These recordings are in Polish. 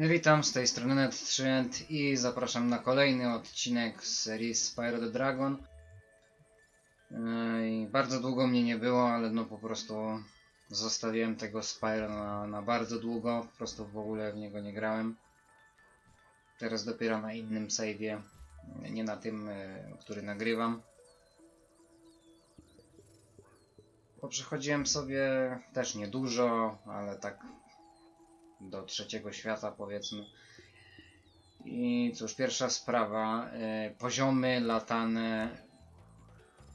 Witam z tej strony NetTrend i zapraszam na kolejny odcinek z serii Spyro the Dragon. I Bardzo długo mnie nie było, ale no po prostu zostawiłem tego Spyro na, na bardzo długo, po prostu w ogóle w niego nie grałem. Teraz dopiero na innym save'ie, nie na tym, yy, który nagrywam. Poprzechodziłem sobie też niedużo, ale tak do trzeciego świata powiedzmy. I cóż, pierwsza sprawa, y, poziomy latane,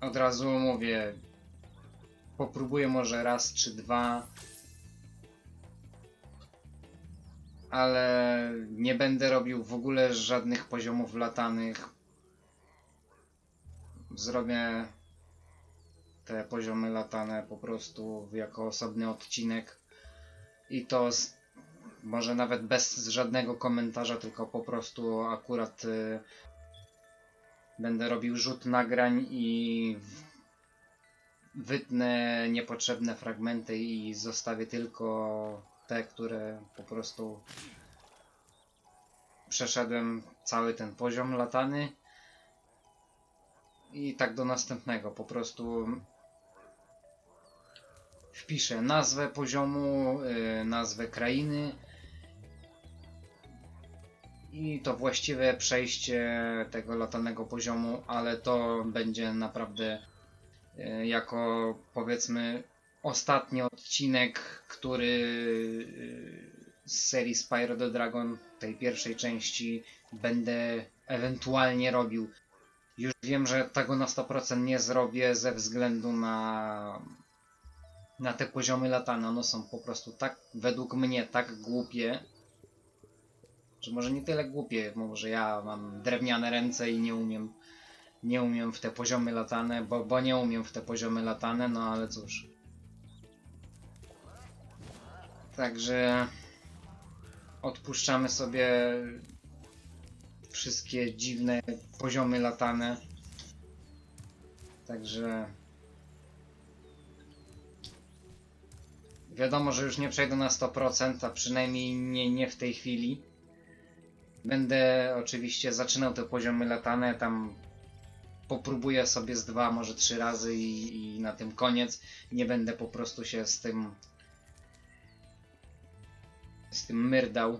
od razu mówię, popróbuję może raz czy dwa, ale nie będę robił w ogóle żadnych poziomów latanych. Zrobię te poziomy latane po prostu jako osobny odcinek i to z może nawet bez żadnego komentarza, tylko po prostu akurat y, będę robił rzut nagrań i wytnę niepotrzebne fragmenty i zostawię tylko te, które po prostu przeszedłem cały ten poziom latany. I tak do następnego. Po prostu wpiszę nazwę poziomu, y, nazwę krainy i to właściwe przejście tego latanego poziomu, ale to będzie naprawdę y, jako powiedzmy ostatni odcinek, który y, z serii Spyro the Dragon, tej pierwszej części, będę ewentualnie robił. Już wiem, że tego na 100% nie zrobię ze względu na na te poziomy latane. One są po prostu tak, według mnie, tak głupie, że może nie tyle głupie, może ja mam drewniane ręce i nie umiem nie umiem w te poziomy latane, bo, bo nie umiem w te poziomy latane, no ale cóż. Także odpuszczamy sobie wszystkie dziwne poziomy latane. Także wiadomo, że już nie przejdę na 100%, a przynajmniej nie, nie w tej chwili. Będę oczywiście zaczynał te poziomy latane, tam popróbuję sobie z dwa, może trzy razy i, i na tym koniec. Nie będę po prostu się z tym z tym myrdał.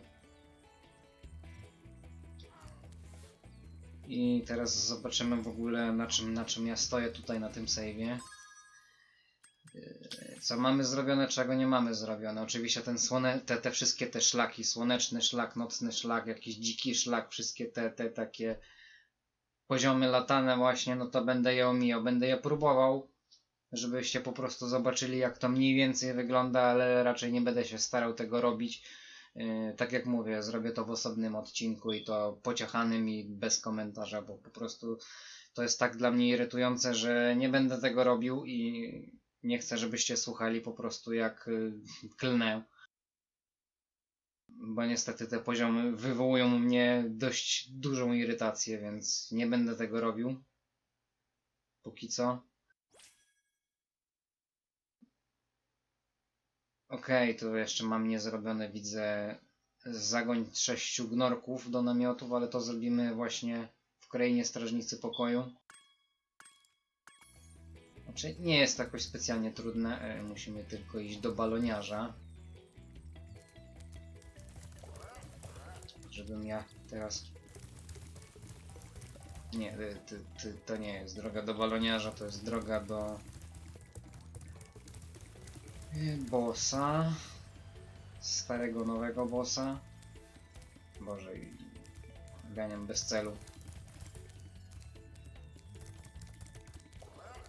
I teraz zobaczymy w ogóle na czym, na czym ja stoję tutaj na tym save'ie. Yy, Co mamy zrobione, czego nie mamy zrobione. Oczywiście ten słone, te, te wszystkie te szlaki, słoneczny szlak, nocny szlak, jakiś dziki szlak, wszystkie te, te takie poziomy latane właśnie, no to będę je omijał, będę je próbował, żebyście po prostu zobaczyli jak to mniej więcej wygląda, ale raczej nie będę się starał tego robić. Yy, tak jak mówię, zrobię to w osobnym odcinku i to pociechanym i bez komentarza, bo po prostu to jest tak dla mnie irytujące, że nie będę tego robił i nie chcę, żebyście słuchali po prostu jak y, klnę. Bo niestety te poziomy wywołują u mnie dość dużą irytację, więc nie będę tego robił. Póki co. Okej, tu jeszcze mam niezrobione, widzę zagoń sześciu gnorków do namiotów, ale to zrobimy właśnie w krainie Strażnicy Pokoju. Znaczy, nie jest to jakoś specjalnie trudne, e, musimy tylko iść do baloniarza. Żebym ja teraz... Nie, ty, ty, ty, to nie jest droga do baloniarza, to jest droga do... y, Bossa. Starego, nowego bossa. Boże, ganiam bez celu.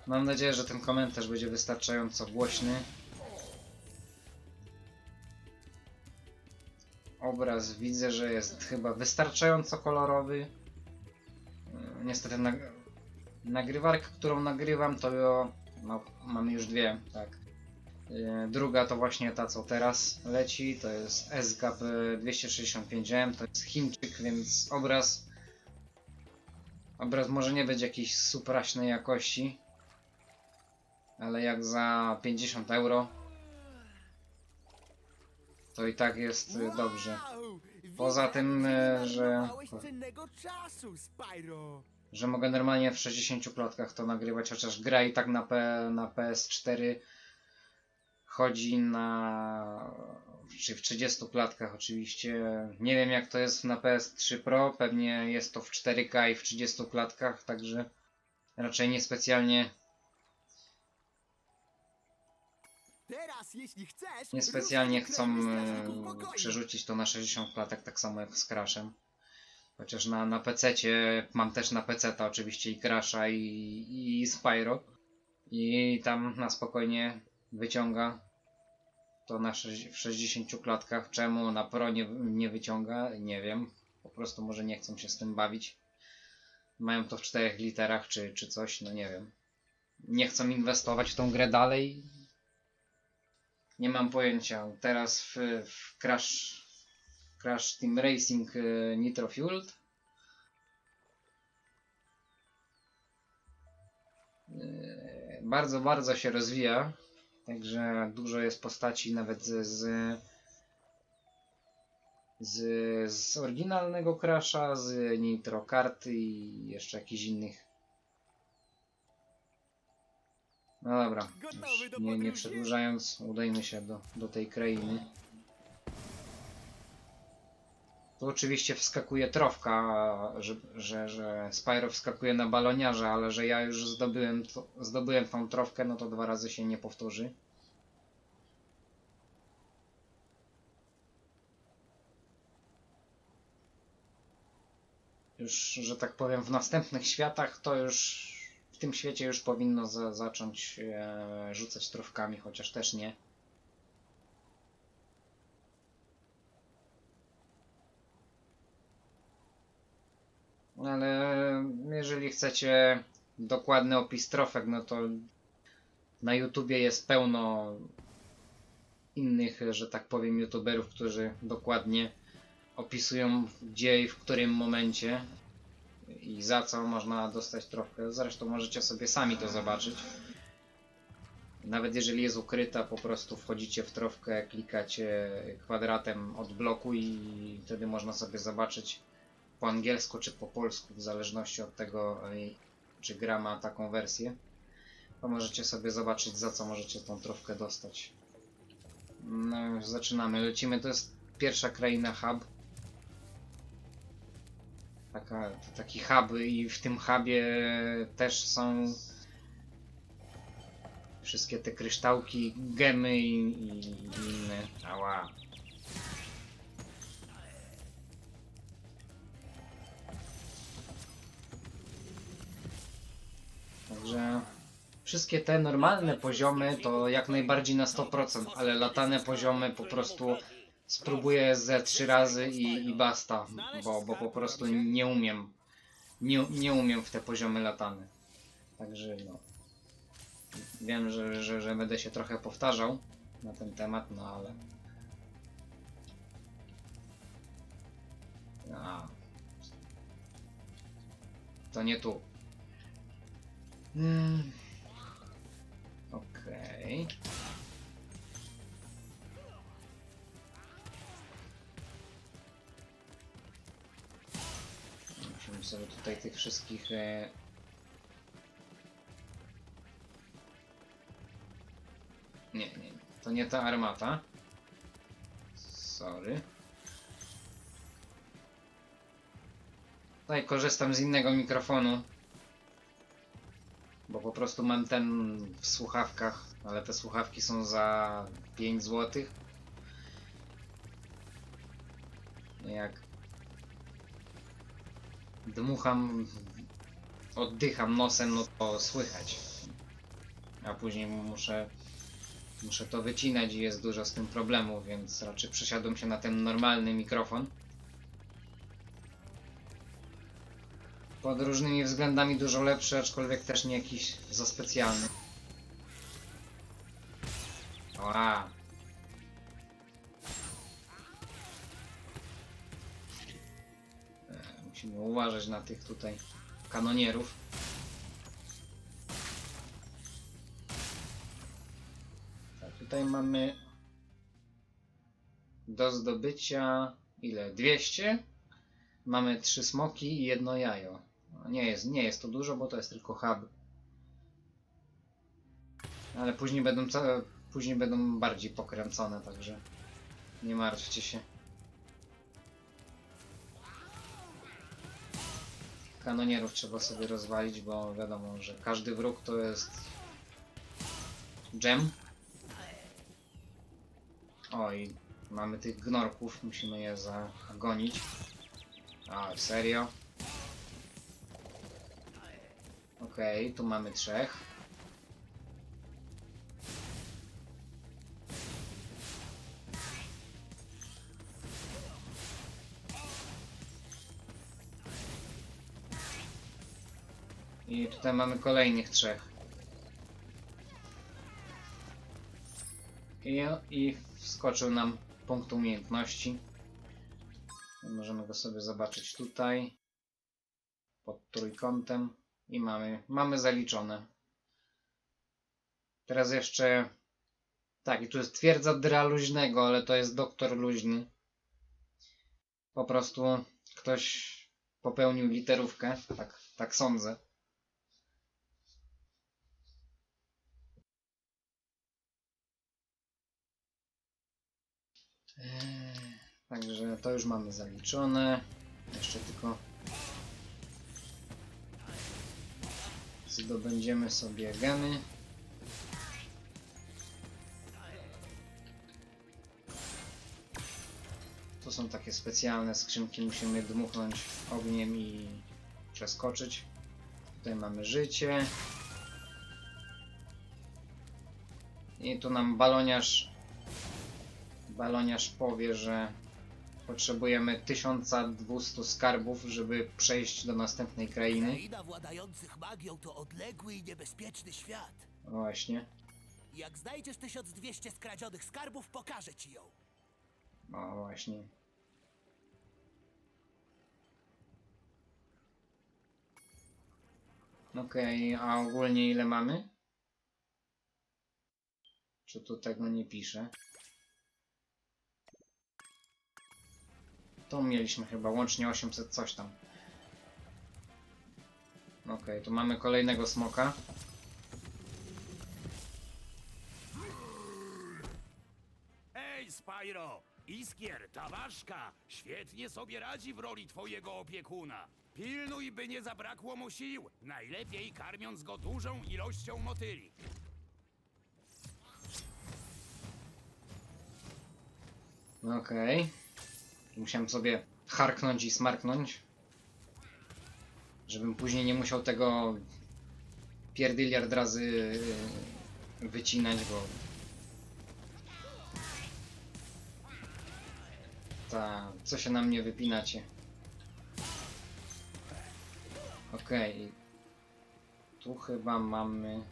Mam nadzieję, że ten komentarz będzie wystarczająco głośny. Obraz widzę, że jest chyba wystarczająco kolorowy. Yy, Niestety nag nagrywarkę, którą nagrywam, to no, mamy już dwie, tak. Yy, Druga to właśnie ta, co teraz leci, to jest SGAP 265M, to jest Chińczyk, więc obraz obraz może nie być jakiejś supraśnej jakości, ale jak za 50 euro to i tak jest y, dobrze. Poza tym, że nie że- że mogę normalnie w 60 klatkach to nagrywać, chociaż gra i tak na, P, na PS4 chodzi na. czy w 30 klatkach oczywiście. Nie wiem jak to jest na PS3 Pro, pewnie jest to w 4K i w 30 klatkach, także raczej niespecjalnie, niespecjalnie chcą e, przerzucić to na 60 klatek, tak samo jak z Crashem. Chociaż na, na PC mam też na PC oczywiście i Crasha i, i Spyro. I tam na spokojnie wyciąga to na w 60 klatkach. Czemu na Pro nie, nie wyciąga? Nie wiem. Po prostu może nie chcą się z tym bawić. Mają to w czterech literach czy, czy coś, no nie wiem. Nie chcą inwestować w tą grę dalej. Nie mam pojęcia. Teraz w, w Crash, Crash Team Racing y, Nitro Fueled y, bardzo, bardzo się rozwija. Także dużo jest postaci nawet z, z, z, oryginalnego Crasha, z Nitro Karty i jeszcze jakichś innych. No dobra, już nie, nie przedłużając, udajmy się do, do tej krainy. Tu oczywiście wskakuje trofka, że, że, że Spyro wskakuje na baloniarza, ale że ja już zdobyłem, to, zdobyłem tą trofkę, no to dwa razy się nie powtórzy. Już, że tak powiem, w następnych światach to już tym świecie już powinno za, zacząć e, rzucać trofkami, chociaż też nie. Ale jeżeli chcecie dokładny opis trofek, no to na YouTubie jest pełno innych, że tak powiem, YouTuberów, którzy dokładnie opisują gdzie i w którym momencie i za co można dostać trofkę. Zresztą możecie sobie sami to zobaczyć. Nawet jeżeli jest ukryta, po prostu wchodzicie w trofkę, klikacie kwadratem od bloku i wtedy można sobie zobaczyć po angielsku czy po polsku, w zależności od tego, ej, czy gra ma taką wersję. To możecie sobie zobaczyć, za co możecie tą trofkę dostać. No, już zaczynamy. Lecimy. To jest pierwsza kraina hub. Taka, taki hub i w tym hubie też są wszystkie te kryształki, gemy i, i, i inne. Ała. Także wszystkie te normalne poziomy to jak najbardziej na 100%, ale latane poziomy po prostu spróbuję ze trzy razy i, i basta, bo, bo po prostu nie umiem. Nie, nie umiem w te poziomy latane. Także no. Wiem, że, że, że będę się trochę powtarzał na ten temat, no ale. A. To nie tu. Hmm. Okej. Sobie tutaj tych wszystkich. E... Nie, nie, to nie ta armata. Sorry. Tutaj korzystam z innego mikrofonu. Bo po prostu mam ten w słuchawkach, ale te słuchawki są za 5 zł. Jak dmucham, oddycham nosem, no to słychać. A później muszę, muszę to wycinać i jest dużo z tym problemów, więc raczej przesiadłem się na ten normalny mikrofon. Pod różnymi względami dużo lepszy, aczkolwiek też nie jakiś za specjalny. Ła. Musimy uważać na tych tutaj kanonierów. Tak, tutaj mamy do zdobycia ile? 200. Mamy trzy smoki i jedno jajo. No, Nie jest, nie jest to dużo, bo to jest tylko hub. Ale później będą, później będą bardziej pokręcone, także nie martwcie się. Kanonierów trzeba sobie rozwalić, bo wiadomo, że każdy wróg to jest gem. Oj, mamy tych gnorków, musimy je zagonić. A, serio? Okej, tu mamy trzech. I tutaj mamy kolejnych trzech. I, I wskoczył nam punkt umiejętności. Możemy go sobie zobaczyć tutaj. Pod trójkątem. I mamy, mamy zaliczone. Teraz jeszcze... Tak, i tu jest twierdza Dra luźnego, ale to jest doktor luźny. Po prostu ktoś popełnił literówkę. Tak, tak sądzę. Eee, Także to już mamy zaliczone. Jeszcze tylko zdobędziemy sobie gemy. To są takie specjalne skrzynki, musimy dmuchnąć ogniem i przeskoczyć. Tutaj mamy życie. I tu nam baloniarz baloniarz powie, że potrzebujemy 1200 skarbów, żeby przejść do następnej krainy. Kraina władających magią to odległy i niebezpieczny świat. Właśnie. Jak znajdziesz 1200 skradzionych skarbów, pokażę ci ją. No właśnie. Okej, a ogólnie ile mamy? Czy tu tego nie pisze? Tu mieliśmy chyba łącznie 800 coś tam. Okej, tu mamy kolejnego smoka. Ej, Spyro! Iskier, ta ważka, świetnie sobie radzi w roli twojego opiekuna. Pilnuj, by nie zabrakło mu sił, najlepiej karmiąc go dużą ilością motyli. Okej. Musiałem sobie harknąć i smarknąć. Żebym później nie musiał tego pierdyliard razy yy, wycinać, bo... Ta, co się na mnie wypinacie? Okej. Tu chyba mamy...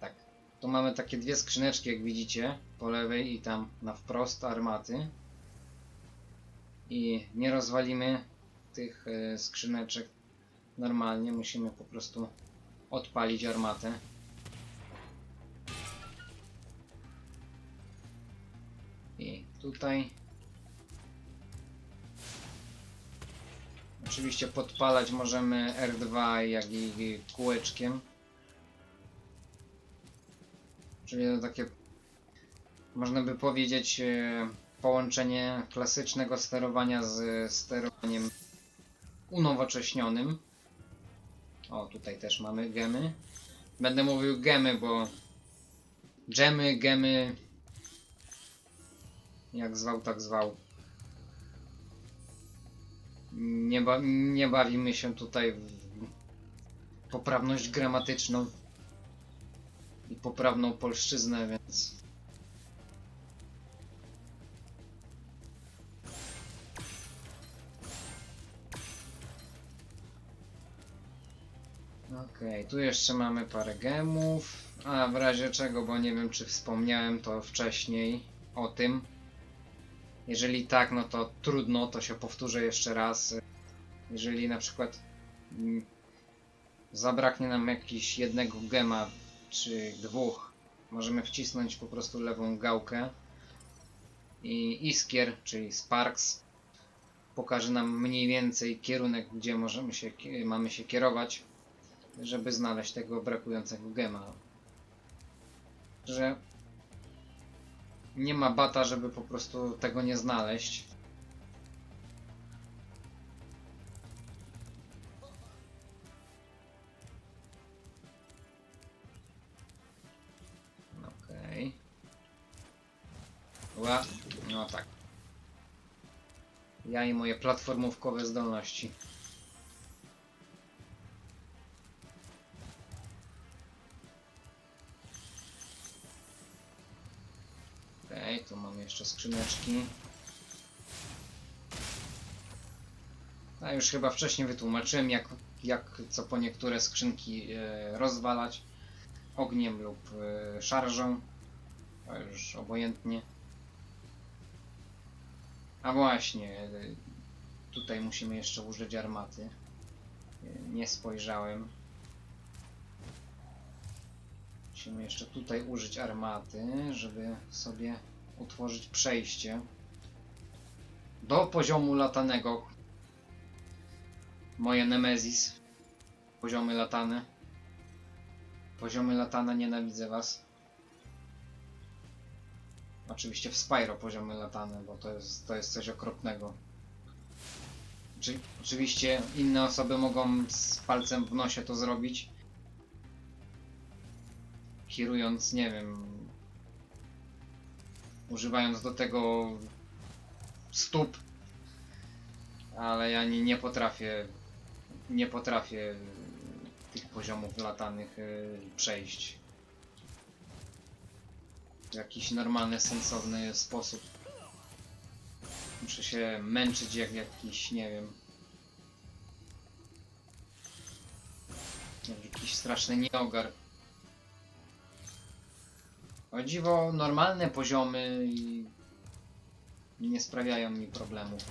Tak. Tu mamy takie dwie skrzyneczki, jak widzicie, po lewej i tam na wprost armaty. I nie rozwalimy tych e, skrzyneczek normalnie, musimy po prostu odpalić armatę. I tutaj. Oczywiście podpalać możemy R2 jak i kółeczkiem. Czyli takie, można by powiedzieć, e, połączenie klasycznego sterowania z sterowaniem unowocześnionym. O, tutaj też mamy gemy. Będę mówił gemy, bo dżemy, gemy, jak zwał, tak zwał. Nie, ba nie bawimy się tutaj w poprawność gramatyczną i poprawną polszczyznę, więc Okej, tu jeszcze mamy parę gemów. A w razie czego, bo nie wiem czy wspomniałem to wcześniej o tym. Jeżeli tak, no to trudno, to się powtórzę jeszcze raz. Jeżeli na przykład mm, zabraknie nam jakiś jednego gema czy dwóch, możemy wcisnąć po prostu lewą gałkę i Iskier, czyli Sparks, pokaże nam mniej więcej kierunek, gdzie możemy się, mamy się kierować, żeby znaleźć tego brakującego gema. Że nie ma bata, żeby po prostu tego nie znaleźć. Okej. Ła, no tak. Ja i moje platformówkowe zdolności. Tu mamy jeszcze skrzyneczki. A już chyba wcześniej wytłumaczyłem, jak, jak co po niektóre skrzynki e, rozwalać ogniem lub e, szarżą. To już obojętnie. A właśnie, e, tutaj musimy jeszcze użyć armaty. Nie spojrzałem. Musimy jeszcze tutaj użyć armaty, żeby sobie utworzyć przejście do poziomu latanego. Moje Nemezis. Poziomy latane. Poziomy latane, nienawidzę was. Oczywiście w Spyro poziomy latane, bo to jest, to jest coś okropnego. Oczy, oczywiście inne osoby mogą z palcem w nosie to zrobić. Kierując, nie wiem, używając do tego stóp, ale ja nie, nie potrafię, nie potrafię tych poziomów latanych y, przejść w jakiś normalny, sensowny sposób. Muszę się męczyć jak jakiś, nie wiem, jak jakiś straszny nieogar. O dziwo, normalne poziomy i nie sprawiają mi problemów.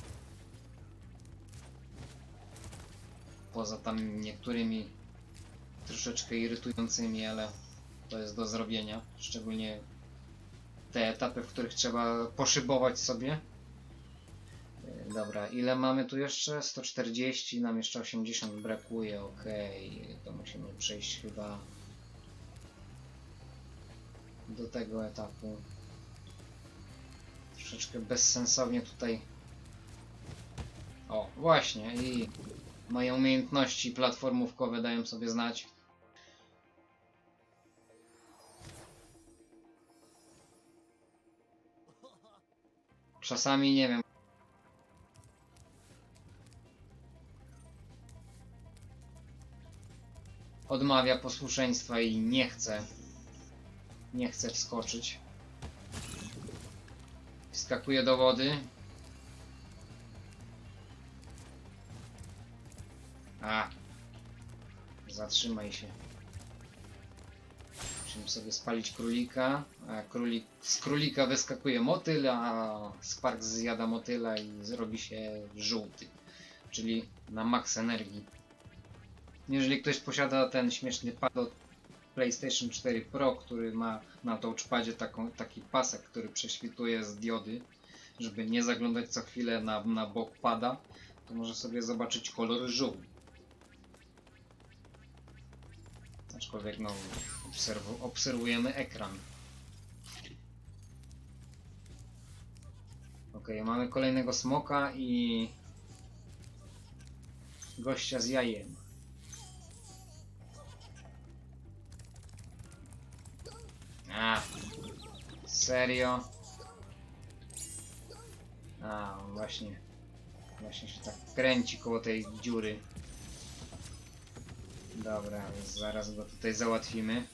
Poza tam niektórymi troszeczkę irytującymi, ale to jest do zrobienia. Szczególnie te etapy, w których trzeba poszybować sobie. E, Dobra, ile mamy tu jeszcze? 140, nam jeszcze 80 brakuje, ok. To musimy przejść chyba do tego etapu. Troszeczkę bezsensownie tutaj. O, właśnie, i moje umiejętności platformówkowe dają sobie znać. Czasami nie wiem. Odmawia posłuszeństwa i nie chce. Nie chce wskoczyć. Wskakuje do wody. A. Zatrzymaj się. Musimy sobie spalić królika. A królik, z królika wyskakuje motyl, a Sparks zjada motyla i zrobi się żółty. Czyli na maks energii. Jeżeli ktoś posiada ten śmieszny pad od PlayStation 4 Pro, który ma na touchpadzie taką, taki pasek, który prześwituje z diody, żeby nie zaglądać co chwilę na, na bok pada, to może sobie zobaczyć kolor żółty. Aczkolwiek no, obserwu, obserwujemy ekran. Ok, mamy kolejnego smoka i gościa z jajem. A, serio? A, on właśnie, właśnie się tak kręci koło tej dziury. Dobra, zaraz go tutaj załatwimy.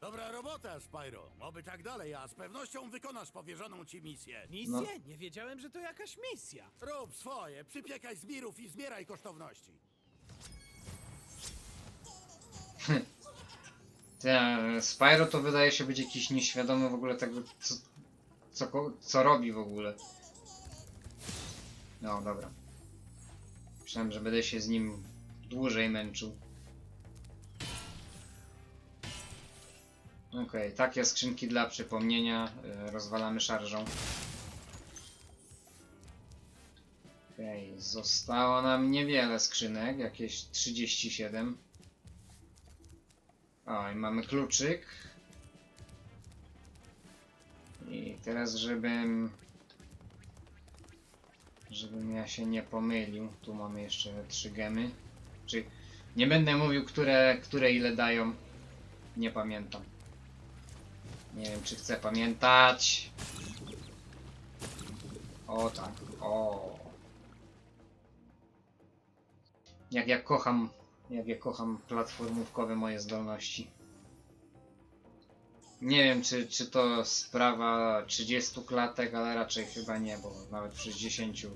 Dobra robota, Spyro. Oby tak dalej, a z pewnością wykonasz powierzoną ci misję. Misję? No. Nie wiedziałem, że to jakaś misja. Rób swoje, przypiekaj zbirów i zbieraj kosztowności. Ten Spyro to wydaje się być jakiś nieświadomy w ogóle tego, co, co, co robi w ogóle. No, dobra. Myślałem, że będę się z nim dłużej męczył. Okej, takie skrzynki dla przypomnienia. y, Rozwalamy szarżą. Okej, zostało nam niewiele skrzynek, jakieś 37. O, i mamy kluczyk. I teraz, żebym... Żebym ja się nie pomylił, tu mamy jeszcze trzy gemy. Czy nie będę mówił, które, które ile dają. Nie pamiętam. Nie wiem, czy chcę pamiętać. O tak, o. Jak ja kocham, jak ja kocham platformówkowe moje zdolności. Nie wiem, czy, czy to sprawa 30 klatek, ale raczej chyba nie, bo nawet przy 10.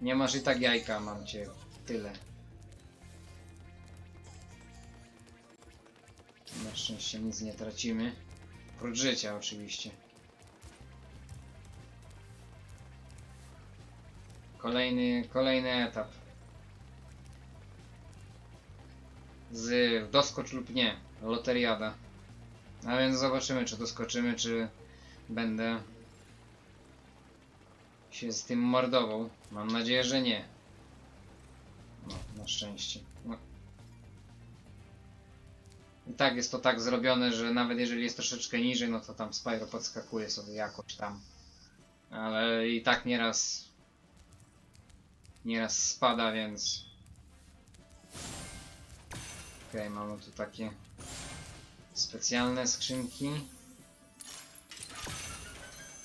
Nie masz i tak jajka, mam cię tyle. Na szczęście nic nie tracimy. Prócz życia oczywiście. Kolejny, kolejny etap. Z doskocz lub nie. Loteriada. A więc zobaczymy, czy doskoczymy, czy będę się z tym mordował. Mam nadzieję, że nie. No, na szczęście. No. I tak jest to tak zrobione, że nawet jeżeli jest troszeczkę niżej, no to tam Spyro podskakuje sobie jakoś tam. Ale i tak nieraz nieraz spada, więc Okej, mamy tu takie specjalne skrzynki.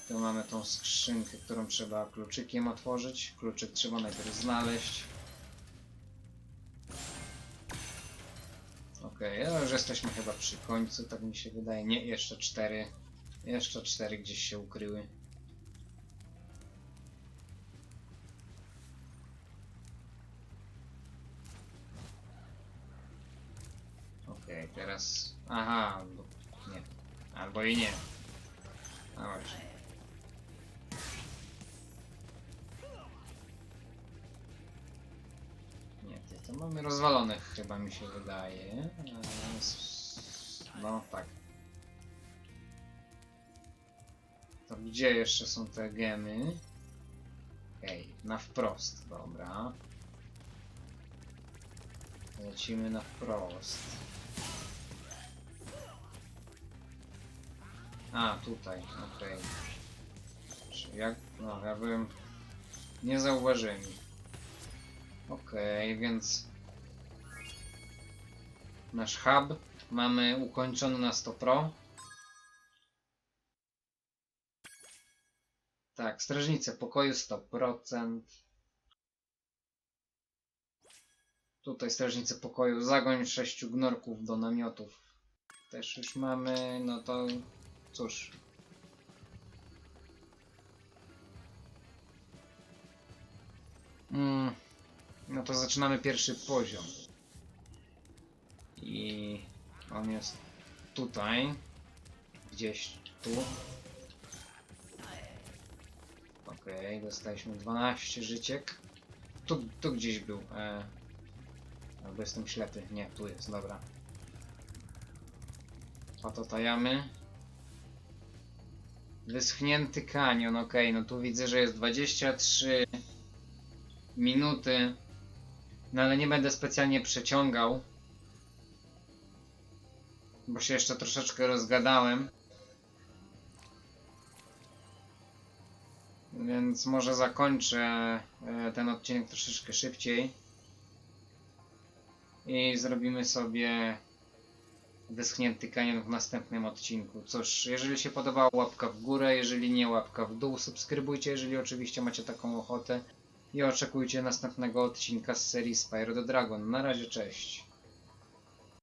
Tu mamy tą skrzynkę, którą trzeba kluczykiem otworzyć. Kluczyk trzeba najpierw znaleźć. Okej, okay, już jesteśmy chyba przy końcu, tak mi się wydaje. Nie, jeszcze cztery. Jeszcze cztery gdzieś się ukryły. Okej, teraz... Aha, albo nie. Albo i nie. A właśnie. Nie, to mamy rozwalonych chyba mi się wydaje. Eee, No tak. To gdzie jeszcze są te gemy? Okej, na wprost, dobra. Lecimy na wprost. A, tutaj, okej. Czy Jak? No, ja byłem... Nie zauważyłem. Okej, więc... Nasz hub mamy ukończony na 100 Pro. Tak, strażnice pokoju 100%. Tutaj strażnicy pokoju zagoń sześciu gnorków do namiotów. Też już mamy, no to cóż. Mm, no to zaczynamy pierwszy poziom. I on jest tutaj. Gdzieś tu. Okej, dostaliśmy 12 życiek. Tu, tu gdzieś był. E, albo jestem ślepy. Nie, tu jest, dobra. Patotajamy. Wyschnięty kanion, ok, no tu widzę, że jest 23 minuty. No ale nie będę specjalnie przeciągał. Bo się jeszcze troszeczkę rozgadałem. Więc może zakończę e, ten odcinek troszeczkę szybciej. I zrobimy sobie wyschnięty kanion w następnym odcinku. Cóż, jeżeli się podobało, łapka w górę, jeżeli nie, łapka w dół. Subskrybujcie, jeżeli oczywiście macie taką ochotę. I oczekujcie następnego odcinka z serii Spyro the Dragon. Na razie, cześć.